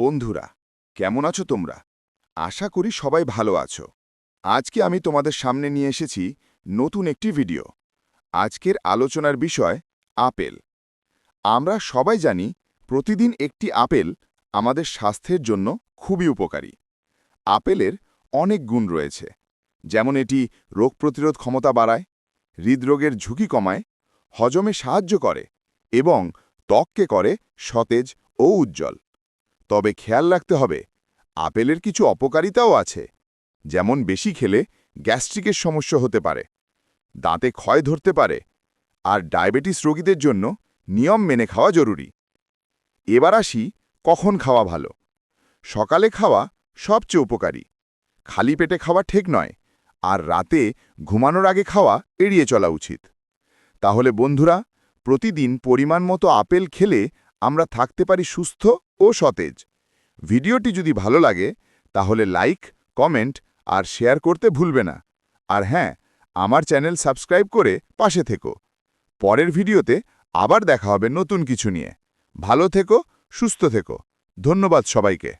বন্ধুরা, কেমন আছো তোমরা? আশা করি সবাই ভালো আছো। আজকে আমি তোমাদের সামনে নিয়ে এসেছি নতুন একটি ভিডিও। আজকের আলোচনার বিষয় আপেল। আমরা সবাই জানি প্রতিদিন একটি আপেল আমাদের স্বাস্থ্যের জন্য খুবই উপকারী। আপেলের অনেক গুণ রয়েছে। যেমন এটি রোগ প্রতিরোধ ক্ষমতা বাড়ায়, হৃদরোগের ঝুঁকি কমায়, হজমে সাহায্য করে এবং ত্বককে করে সতেজ ও উজ্জ্বল। তবে খেয়াল রাখতে হবে, আপেলের কিছু অপকারিতাও আছে, যেমন বেশি খেলে গ্যাস্ট্রিকের সমস্যা হতে পারে, দাঁতে ক্ষয় ধরতে পারে, আর ডায়াবেটিস রোগীদের জন্য নিয়ম মেনে খাওয়া জরুরি। এবার আসি কখন খাওয়া ভালো। সকালে খাওয়া সবচেয়ে উপকারী। খালি পেটে খাওয়া ঠিক নয়, আর রাতে ঘুমানোর আগে খাওয়া এড়িয়ে চলা উচিত। তাহলে বন্ধুরা, প্রতিদিন পরিমাণ মতো আপেল খেলে আমরা থাকতে পারি সুস্থ ও সতেজ। ভিডিওটি যদি ভালো লাগে, তাহলে লাইক, কমেন্ট আর শেয়ার করতে ভুলবে না। আর হ্যাঁ আমার চ্যানেল সাবস্ক্রাইব করে পাশে থেকো। পরের ভিডিওতে আবার দেখা হবে নতুন কিছু নিয়ে। ভালো থেকো, সুস্থ থেকো। ধন্যবাদ সবাইকে।